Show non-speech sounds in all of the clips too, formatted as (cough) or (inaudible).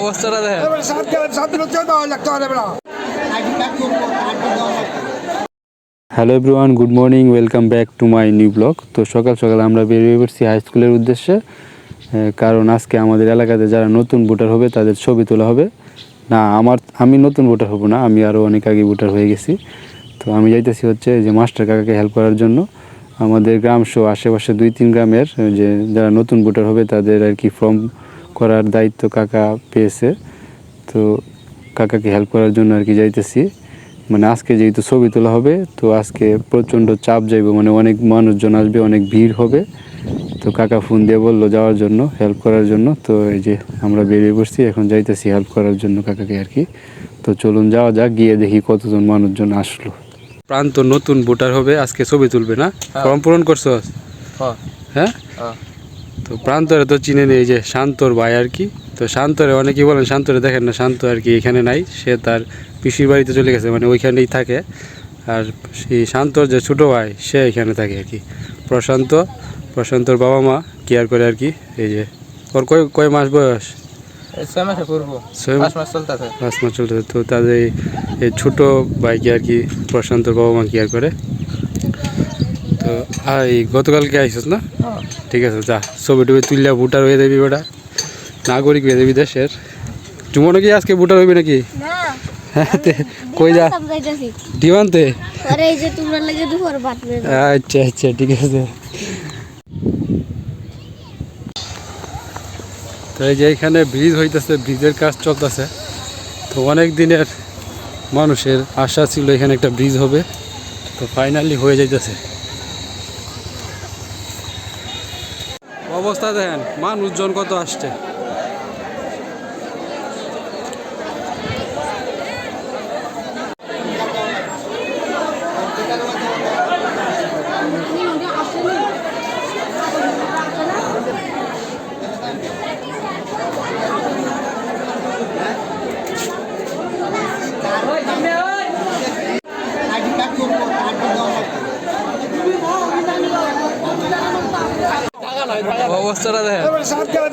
অবস্থাটা দেখেন। Hello everyone good morning welcome back to my new blog তো সকাল সকাল আমরা বেরিয়ে পড়ছি হাই স্কুলের উদ্দেশ্যে কারণ আজকে আমাদের এলাকাতে যারা নতুন ভোটার হবে তাদের ছবি তোলা হবে। না আমার আমি নতুন ভোটার হব না আমি আরও অনেক আগে ভোটার হয়ে গেছি। তো আমি যাইতেছি হচ্ছে যে মাস্টার কাকাকে হেল্প করার জন্য। আমাদের গ্রাম সহ আশেপাশে দুই তিন গ্রামের যে যারা নতুন ভোটার হবে তাদের আর কি ফর্ম করার দায়িত্ব কাকা পেয়েছে। তো কাকাকে হেল্প করার জন্য আর কি যাইতেছি। মানে আজকে যেহেতু ছবি তোলা হবে তো আজকে প্রচণ্ড চাপ যাইব মানে অনেক মানুষজন আসবে অনেক ভিড় হবে। তো কাকা ফোন দিয়ে বলল যাওয়ার জন্য হেল্প করার জন্য। তো এই যে আমরা বেরিয়ে পড়ছি এখন যাইতেছি হেল্প করার জন্য কাকাকে আর কি। তো চলুন যাওয়া যাক গিয়ে দেখি কতজন মানুষজন আসলো। প্রান্ত নতুন ভোটার হবে আজকে ছবি তুলবে না? ফর্ম পূরণ করছ? হ্যাঁ। তো প্রান্তরে তো চিনে নেই যে শান্তর ভাই আর কি। তো শান্তরে অনেকেই বলেন শান্তরে দেখেন না শান্ত আর কি এখানে নাই। সে তার পিসির বাড়িতে চলে গেছে মানে ওইখানেই থাকে। আর সেই শান্তর যে ছোটো ভাই সে এখানে থাকে আর কি। প্রশান্ত প্রশান্তর বাবা মা কেয়ার করে আর কি এই যে। ওর কয় কয় মাস বয়স? পাঁচ মাস চলতেছে। চলতেছে। তো তাদের এই- ছোটো ভাইকে আর কি প্রশান্তর বাবা মা কেয়ার করে? এই গতকালকে আইসস না? ঠিক আছে যা ছবি টবি তুললে ভোটার হয়ে যাবি ওটা নাগরিক হয়ে যাবি দেশের। চুমনো কি আজকে ভোটার হইবে নাকি? হ্যাঁ কই যা? ডিমান্তে আরে এই যে তোমরা লাগে দুপুর ভাত বের আচ্ছা আচ্ছা ঠিক আছে। তো এই যে এখানে ব্রিজ হইতেছে ব্রিজের কাজ চলতেছে। তো অনেক দিনের মানুষের আশা ছিল এখানে একটা ব্রিজ হবে। তো ফাইনালি হয়ে যাইতেছে। অবস্থা দেখেন মানুষজন কত আসছে অবস্থাটা দেখেন এবারে সাত গেলেন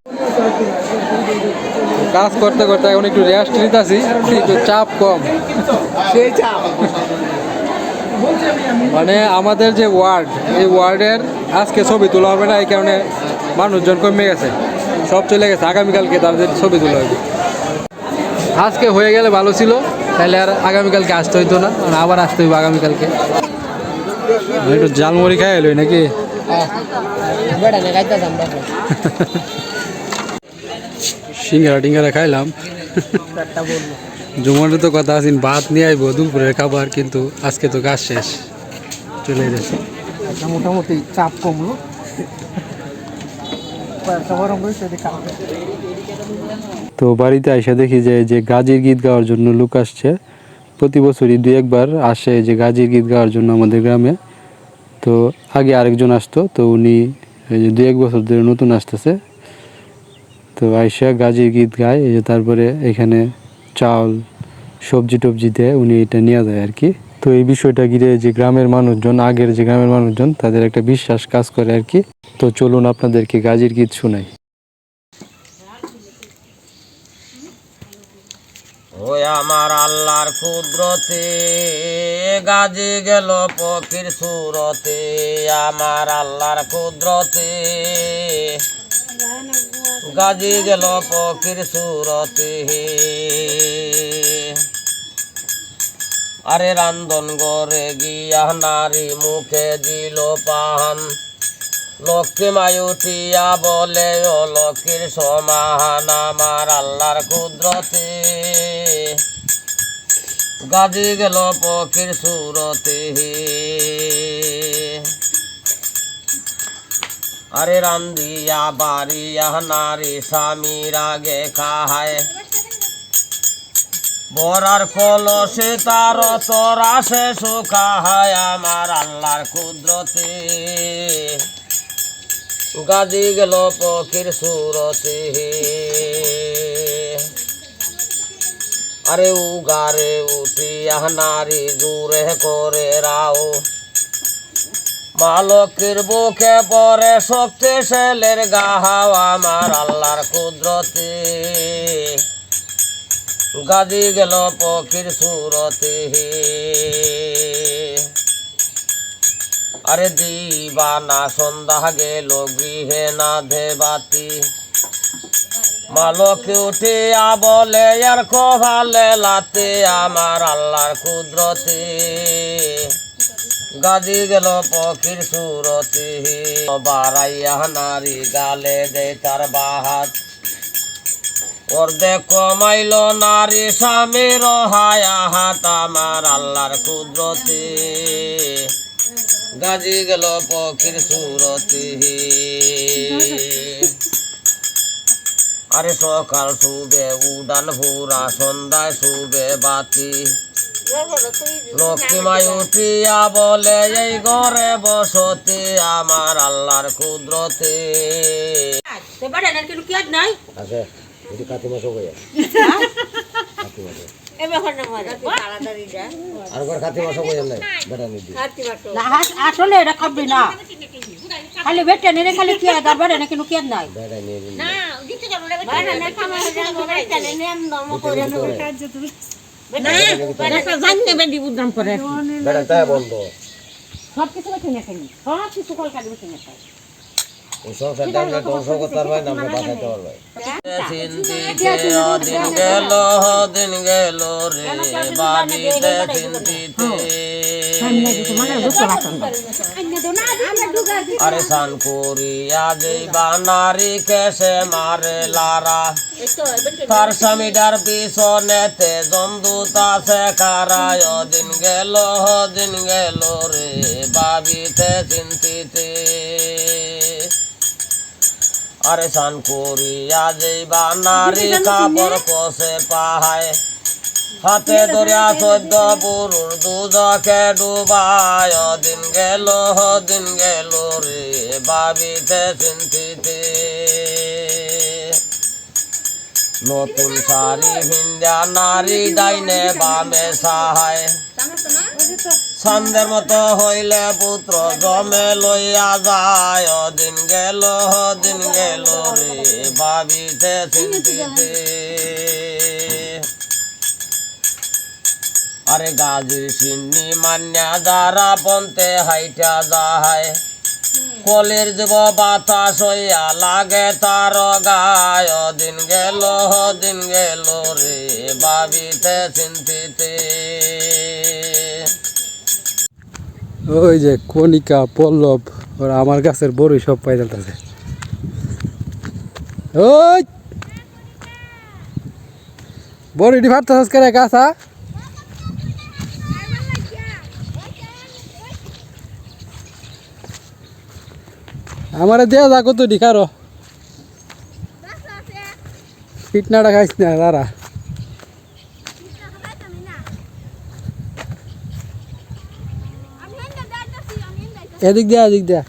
কাজ করতে করতে এখন একটু রেস্ট নিতেছি একটু চাপ কম। সেই চাপ। মানে আমাদের যে ওয়ার্ড এই ওয়ার্ডের আজকে ছবি তোলা হবে না এই কারণে মানুষজন কমে গেছে। সব চলে গেছে আগামীকালকে তাদের ছবি তোলা হবে। আজকে হয়ে গেলে ভালো ছিল তাহলে আর আগামীকালকে আসতে হইতো না আর আবার আসতে হইব আগামীকালকে। একটু জালমুড়ি খাই এলোই নাকি? (laughs) সিঙ্গারা টিঙ্গারা খাইলাম। জুমানের তো কথা আছেন ভাত নিয়ে আইবো দুপুরের খাবার কিন্তু আজকে তো কাজ শেষ। চলে গেছে আচ্ছা মোটামুটি চাপ কমলো। তো বাড়িতে আইসা দেখি যে যে গাজির গীত গাওয়ার জন্য লোক আসছে। প্রতি বছরই দুই একবার আসে যে গাজির গীত গাওয়ার জন্য আমাদের গ্রামে। তো আগে আরেকজন আসতো তো উনি এই যে দুই এক বছর ধরে নতুন আসতেছে। তো আইসা গাজির গীত গায়, এই যে তারপরে এখানে চাল সবজি টবজি দেয়, উনি এটা নিয়ে যায় আর কি। তো এই বিষয়টা ঘিরে যে গ্রামের মানুষজন, আগের যে গ্রামের মানুষজন, তাদের একটা বিশ্বাস কাজ করে আর কি। তো চলুন আপনাদেরকে গাজির গীত শোনাই। ওই আমার আল্লাহর কুদরতে গাজে গেল পক্ষীর সুরতে, আমার আল্লাহর কুদরতে। গাজে গেল পক্ষীর সুরতে। আরে রান্ধন গড়ে গিয়া নারী মুখে দিল পাহান লক্ষ্মী মায়ুটিয়া বলে, ও লক্ষ্মীর সমাহান আমার আল্লাহর কুদরতে। গাজি গেল পক্ষীর সুরতে। আরে রান্দিয়া বাড়িয়া নারী স্বামীর আগে খাহায় বরার কলসে তার তরাসে সুখায় আমার আল্লাহর কুদরতে। গাজি গেল পক্ষীর সুরতে। আরে উগারে উঠিয়া নারী জুড়ে করে রাও। মালকের বুকে পরে শক্তি ছেলের গাহাও আমার আল্লাহর কুদরতে। গাজি গেল পক্ষীর সুরতে। আরে দিবানা, সন্ধ্যা গেল, গৃহে না ধেবাতি মালক উঠিয়া বলে, আর খোভালে লাতে আমার আল্লাহর কুদরতে। গাজি গেল পক্ষীর সুরতে, বারাইয়া নারী গালে দে তার বাহাত। অর্ধেক কমাইল নারী স্বামীর হায়া হাত আমার আল্লাহর কুদরতে। গাজি গেল পক্ষীর সুরতে। আরে সকাল শুবে উডান ভুরা সন্ধ্যায় শুবে বাতি। লক্ষ্মীমাই উঠিয়া বলে এই ঘরে বসতে আমার আল্লাহর কুদরতে। আছে এটি কাতি মাস হয়ে এবার না মারে তাড়াতাড়ি যা আর ঘর কাতি মাস হয়ে আসলে এটা খাবি না। খালি বেটে নেড়ে খালি কি আদার বাড়ে না কিন্তু কি নাই। নিয়ে সব কিছু বেটে খাই সব কিছু কল কাটি বেটে খাই এই সংসারটা ধ্বংস করতে পারবে না আমরা বাঁচাতে পারবে। দিন গেল দিন গেল রে বাবিতে চিন্তিতে আরে সান করিয়া যাইবা নারী কেসে মারে লারা। তার স্বামীটার পিছনেতে জমদূতা সে কারায় দিন গেল দিন গেল রে বাবিতে চিন্তিতে। আরে সান করিয়া যাইবা নারী কাপড় কষে পাহায়। হাতে ধরিয়া চোদ্দ পুরুষ দুজকে ডুবায়। দিন গেল দিন গেল রে বাবিতে চিন্তিতে। নতুন শাড়ি ভিন্দা নারী ডাইনে বামে সাহায়। সন্ধ্যের মতো হইলে পুত্র জমে লইয়া যায়। দিন গেল দিন গেল রে ভাবিতে চিন্তিতে আরে গাজির সিন্নি মান্যা যারা পন্তে হাইটা যায়। কলের দেব বাতাস হইয়া লাগে তার গায়। দিন গেল দিন গেল রে ভাবিতে চিন্তিতে ওই যে কণিকা, পল্লব, ওরা আমার গাছের বড়ই সব পাই যাচ্ছে ওই! বড়িটি ফাটতেছিস করে, গাছা আমারে দেয়া যা কত ডিকারো পিটনাটা খাইস না তারা এদিক দিয়া এদিক দিয়া।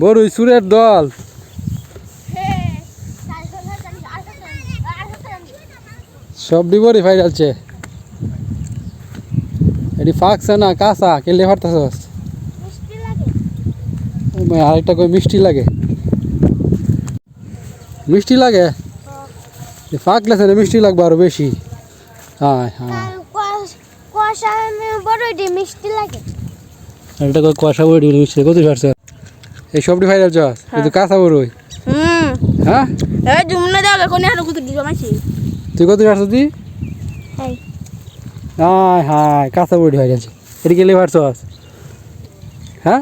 বড়ই সুরের দল। সব ডিবরি ফাইনালছে এটি ফাঁকছে না কাঁচা কেলে ফাটতেছস আরেকটা কই মিষ্টি লাগে। মিষ্টি লাগে? ফাঁকলেছে না মিষ্টি লাগবে আরও বেশি। হ্যাঁ হ্যাঁ। কুয়াশা বড় মিষ্টি লাগে। এটা কই কষা বড়ি মিষ্টি কত ছাড়ছ এই সবটি কিন্তু কাঁচা বড়ই হুম। হ্যাঁ? এই জুমনা দাও এখন আর কত দিবা মাছি তুই কত ছাড়ছ তুই হাই। হাই হাই কাঁচা বড়ি হয়ে গেছে। এটা গেলে ফাটছস হ্যাঁ?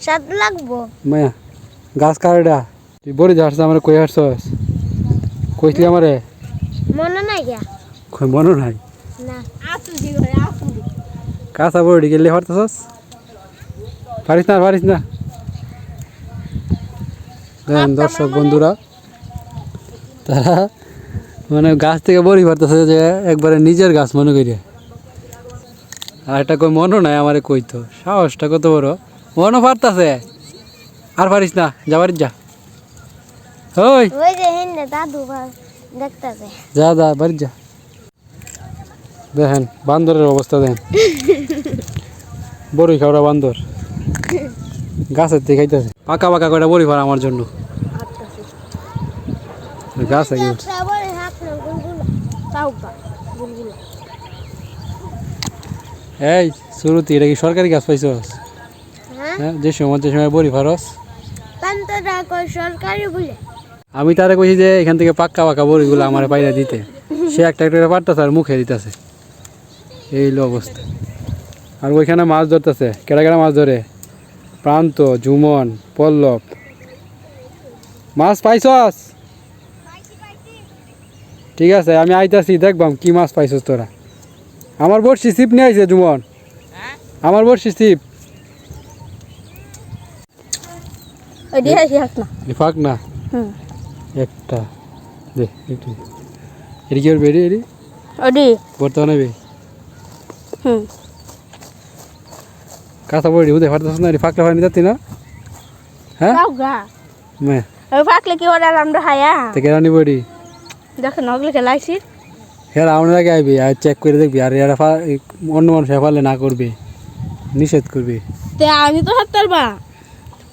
স্বাদ লাগবো। মায়া গাছ কারডা তুই বড়ি ঝাড়ছ আমার কই হারছস কইছিলি আমারে? মনে নাই গিয়া কই মনে নাই? না। কাঁচা বড়ি গেলে ফাটছস পারিস না পারিস না। দেখেন দর্শক বন্ধুরা তারা মানে গাছ থেকে বড়ি পারতেছে যে একবারে নিজের গাছ মনে করি আর একটা কই মনও নাই আমারে কইতো। সাহসটা কত বড়। মনও পারতাছে। আর পারিস না যাবার যা। ওই ওই যে হিন্দে দাদু ভাই দেখতেছে। যা যা বাড়ি যা। দেখেন বান্দরের অবস্থা দেখেন। বড়ি খাওয়া বান্দর। গাছের থেকে খাইতেছে। পাকা পাকা করে বড়ি ফার আমার জন্য? গাছ এই শুরুতে এটা কি সরকারি গাছ পাইছস হ্যাঁ? হ্যাঁ যে সময় যে সময় বড়ি ফারস আমি তারে কইছি যে এখান থেকে পাক্কা পাকা বড়িগুলো আমার পাইরা দিতে। সে একটা একটা পারতাছে আর মুখে দিতেছে। এই হলো অবস্থা। আর ওইখানে মাছ ধরতেছে। কেডা কেডা মাছ ধরে? প্রান্ত ঝুমন পল্লব। মাছ পাইছস? ঠিক আছে আমি আইতাছি দেখবাম কি মাছ পাইছস তোরা। আমার বড়শি সিপ নিয়ে আইছে জুমন আমার বড়শি সিপ ফাঁক না। একটা। কি এটি? বর্তমানে হুম। কাঁচা বড়ি উদে ফাটতেছ না ফাঁকলে ফানি যাচ্ছি না? হ্যাঁ? মে। ওই ফাকলে কি ওরা আমরা হায়া থেকে রানি বড়ি? দেখেন হ্যাঁ আমার আগে আইবি আর চেক করে দেখবি আর এরা অন্য মানুষ পারলে না করবে নিষেধ করবে। তে আমি তো হাত পারবা।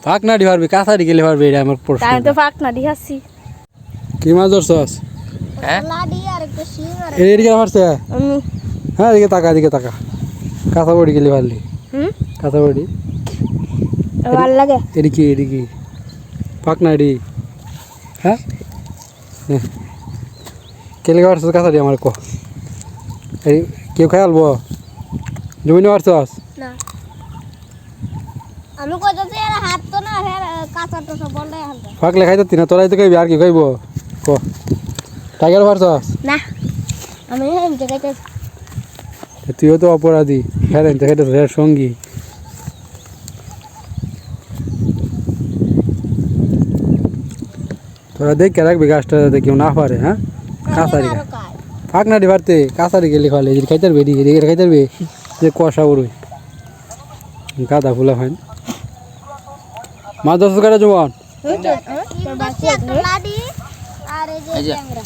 ফাঁক না কাঁচাড়ি গেলে পারবে এটা আমার প্রশ্ন। আমি তো ফাক না দিহাছি কি মাছ ধরছস? হ্যাঁ লাডি আর একটা শিং আর এর হ্যাঁ এদিকে তাকা এদিকে তাকা কাঁচা বড়ি গেলে পারলি হুম কাঁচা বড়ি ভালো লাগে এদিকে এদিকে পাক না এডি হ্যাঁ হ্যাঁ। কেলে পারছস কাঁচাড়ি আমার ক এই কেউ খাই আলবো জমিনে পারছস না আমি কইতাছি এর হাত তো না হের কাঁচা তো সব বন্ধ হালকা ফাঁকলে খাইতে না তোরাই তো খাইবি আর কি খাইব ক টাইগার পারছস না আমি হেমতে কইতাছি তুইও তো অপরাধী হ্যাঁ রে খাইতে হ্যাঁ সঙ্গী তোরা দেখে রাখবি গাছটা যাতে কেউ না পারে হ্যাঁ কাজ ফাঁক না পারতে কাঁচারি গেলে খাওয়ালে যদি খাইতে পারবে এদিকে এদিকে খাইতে পারবে যে কষা উড়ুই গাদা ফুলা হয় মাছ দশ কাটা লাডি আর এই যে এই যে। ট্যাংরা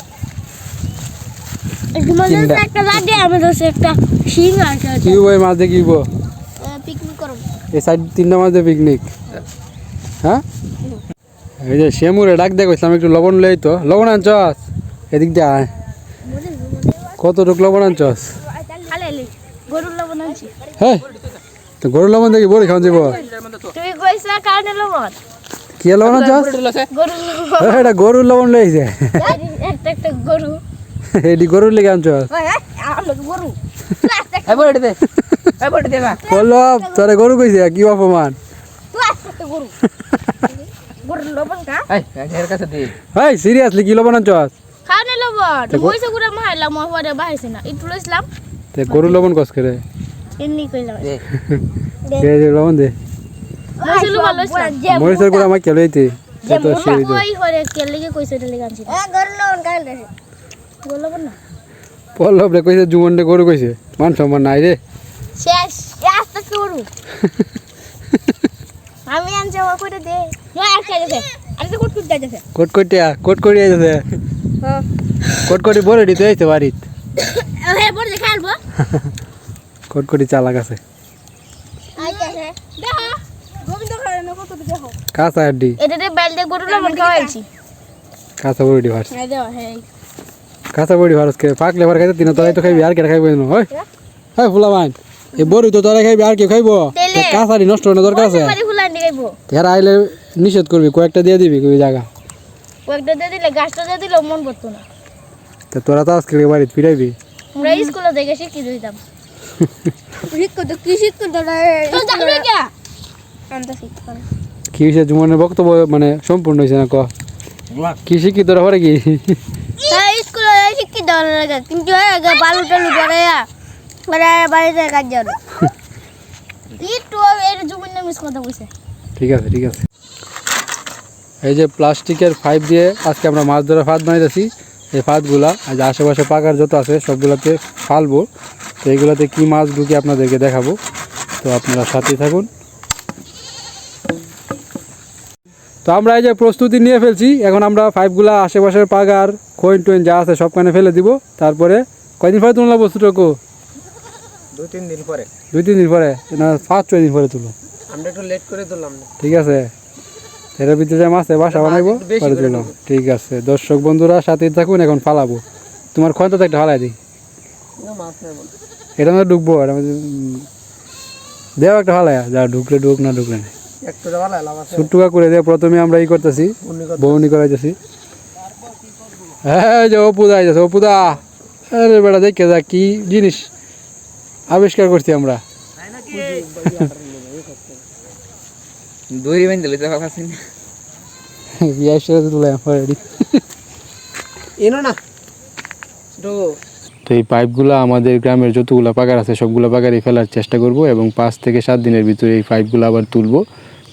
তোমাদের একটা লাডি আমাদের একটা শিং আছে কি বই মাছ দিয়ে কিব পিকনিক করব। এই সাইড তিনটা মাছ দিয়ে পিকনিক হ্যাঁ? এই যে শ্যামুরে ডাক দিয়ে কইছিলাম একটু লবণ লই তো লবণ আনছস? এদিক দিয়ে আয়। কতটুক লবণ আনছস? গরুর লবণ আনছি। হ্যাঁ তো গরুর লবণ দেখি বড়ি খাওয়া যাব তুই কইছা কারণে লবণ? কি লবণ আনছস? গরুর লবণ। এটা গরুর লবণ লইছে একটা একটা গরু। এটি গরুর লেগে গরু। (laughs) পল্লব তোরে গরু কইছে কি অপমান? তুই একটা গরু? (laughs) গরুর লবণ কা হাই সিরিয়াসলি কি লবণ আনছস কারণে লবণ। কইছে গুড়া মাইলাম মই পরে বাহাইছে না। একটু লইছিলাম। তে গরুর লবণ কস করে? এমনি কইলাম। দে। দে লবণ দে। মসলু ভালো লইছিলাম মরিচের গুঁড়া মাইকে লইতে যে হরে কইছে আনছি। এ গরুর লবণ কাল না পল্লব রে কইছে জুমন রে গরু কইছে মান সম্মান নাই রে। শেষ আস্তে আস্তে আমি আনছি আমার কইটা দে। না আর তো কুট কুট যাইতেছে হ্যাঁ। কোটকটি বড় দিতে আইছে বাড়িত হে পরে দেখে আলবো কোটকটি চালাক আছে। আইতাছে। দেখো। গোবিন্দ খাড়া না কত দেখো। কাঁচা আড্ডি এটা বেল দিয়ে গরুর লবণ খাওয়াইছি। কাঁচা বড়ি ভার হ্যাঁ দেও হ্যাঁ কাঁচা বড়ি ভারস কে পাকলে ভার খাইতে তিন তোরাই তো খাইবি আর কে খাইবো না ওই হ্যাঁ ফুলা মান এই বড়ি তো তোরাই খাইবি আর কে খাইবো। কাঁচারি নষ্ট না দরকার আছে। এরা আইলে নিষেধ করবি কয়েকটা দিয়ে দিবি কই জায়গা কয়েকটা দিয়ে দিলে গাছটা দিয়ে দিলেও মন পড়তো না। তো তোরা তো আজকে বাড়িতে ফিরাইবি আমরা স্কুলে দেখে শিখি দিতাম (laughs) কি কে কি হয়েছে জুমনের বক্তব্য মানে সম্পূর্ণ হয়েছে না ক? কি শিক্ষিত তোরা পরে কি হ্যাঁ লাগে কিন্তু বালু টালু করে করে বাড়িতে কাজ যাবে (laughs) ঠিক আছে ঠিক আছে। এই যে প্লাস্টিকের পাইপ দিয়ে আজকে আমরা মাছ ধরা ফাঁদ বানাইতেছি। এই ফাঁদগুলা আর যে আশেপাশে পাকার যত আছে সবগুলোতে ফালবো। তো এইগুলোতে কী মাছ ঢুকে আপনাদেরকে দেখাবো? তো আপনারা সাথে থাকুন। তো আমরা এই যে প্রস্তুতি নিয়ে ফেলছি এখন আমরা পাইপগুলা আশেপাশের পাগার খৈন টোয়েন যা আছে সবখানে ফেলে দিব। তারপরে কয়দিন পরে তুললাম বস্তুটুকু দু তিন দিন পরে। দুই তিন দিন পরে? না পাঁচ ছয় দিন পরে তুলো। আমরা একটু লেট করে তুললাম ঠিক আছে। এটার ভিতরে যে মাছ বাসা বানাইবো পরে তুলো ঠিক আছে। দর্শক বন্ধুরা সাথে থাকুন এখন ফালাবো। তোমার খয়টা তো একটা ফালাই দিই। এটা মধ্যে ঢুকবো এটা মধ্যে, উম, দেও একটা ফালাই যা ঢুকলে ঢুক না ঢুকলে না। ছুট্টুকা করে দিয়ে প্রথমে আমরা ই করতেছি বউনি করাইতেছি। হ্যাঁ যে অপুদা আইতেছে অপুদা আরে বেটা দেখে যা কি জিনিস আবিষ্কার করছি আমরা। দড়ি বেঁধে দিলে তো ভালো আছে সাথে তুলে অলরেডি এনো না। তো এই পাইপগুলো আমাদের গ্রামের যতগুলো পাকার আছে সবগুলো পাকারই ফেলার চেষ্টা করব এবং পাঁচ থেকে সাত দিনের ভিতরে এই পাইপগুলো আবার তুলবো।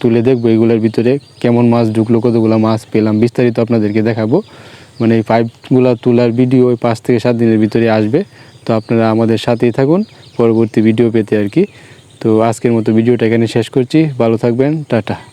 তুলে দেখব এগুলোর ভিতরে কেমন মাছ ঢুকলো, কতগুলো মাছ পেলাম, বিস্তারিত আপনাদেরকে দেখাবো। মানে এই পাইপগুলো তোলার ভিডিও ওই পাঁচ থেকে সাত দিনের ভিতরে আসবে, তো আপনারা আমাদের সাথেই থাকুন, পরবর্তী ভিডিও পেতে আর কি। তো আজকের মতো ভিডিওটা এখানে শেষ করছি, ভালো থাকবেন, টাটা।